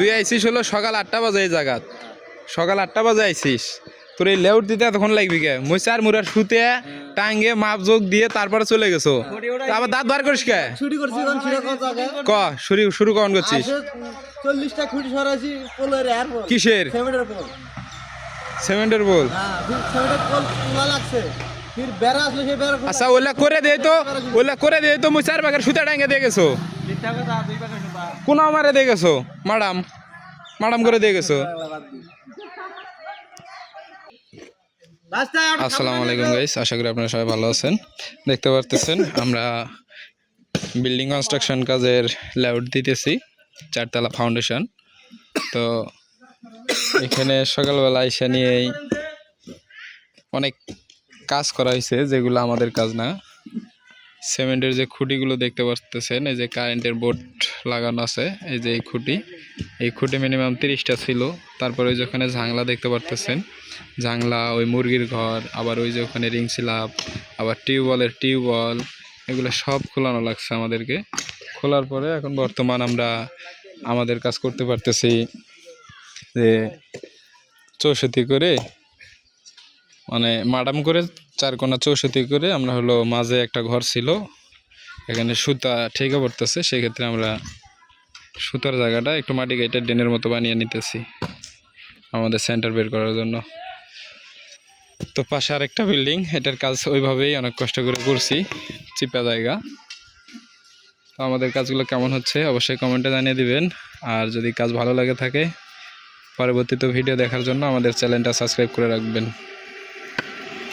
তুই আইসিস হলো সকাল আটটা বাজে এই জায়গাত। সকাল আটটা বাজে আইছিস। তোর এই লেউট দিতে এতক্ষণ লাগবি কে? মুই চার মুরার শুতে টাঙ্গে মাপ যোগ দিয়ে তারপরে চলে গেছো। আবার দাঁত বার করিস কে? ক শুরু শুরু কখন করছিস? চল্লিশটা খুঁটি সরাইছি কিসের? সিমেন্টের বল হ্যাঁ বেড়া আচ্ছা ওলা করে দেয় তো। ওলা করে দেয় তো মুই চার বাগের সুতা টাঙ্গে দিয়ে গেছো। কোন আমারে দিয়ে গেছো? ম্যাডাম ম্যাডাম করে দিয়ে গেছো? আসসালামু আলাইকুম গাইস আশা করি আপনারা সবাই ভালো আছেন। দেখতে পারতেছেন, আমরা বিল্ডিং কনস্ট্রাকশন কাজের লেআউট দিতেছি, চারতলা ফাউন্ডেশন তো এখানে সকালবেলা এসে নিয়েই অনেক কাজ করা হয়েছে, যেগুলো আমাদের কাজ না। সিমেন্টের যে খুঁটিগুলো দেখতে পাচ্তেছেন এই যে কারেন্টের বোর্ড লাগানো আছে, এই যে এই খুঁটি। এই খুঁটি মিনিমাম তিরিশটা ছিল। তারপরে ওই যে ওখানে জাংলা দেখতে পারতেছেন। জাংলা ওই মুরগির ঘর, আবার ওই যে ওখানে রিং সিলাপ আবার টিউবওয়েলের টিউবওয়েল, এগুলো সব খোলানো লাগছে আমাদেরকে। খোলার পরে এখন বর্তমান আমরা আমাদের কাজ করতে পারতেছি যে চৌষট্টি করে মানে মাডাম করে চার কোনা চৌষট্টি করে আমরা হলো মাঝে একটা ঘর ছিল। এখানে সুতা ঠেকে পড়তেছে, সেক্ষেত্রে আমরা সুতার জায়গাটা একটু মাটি কেটে ড্রেনের মতো বানিয়ে নিতেছি আমাদের সেন্টার বের করার জন্য। তো পাশে আরেকটা বিল্ডিং এটার কাজ ওইভাবেই অনেক কষ্ট করে করছি, চিপা জায়গা। তো আমাদের কাজগুলো কেমন হচ্ছে অবশ্যই কমেন্টে জানিয়ে দিবেন। আর যদি কাজ ভালো লাগে থাকে, পরবর্তীতে ভিডিও দেখার জন্য আমাদের চ্যানেলটা সাবস্ক্রাইব করে রাখবেন।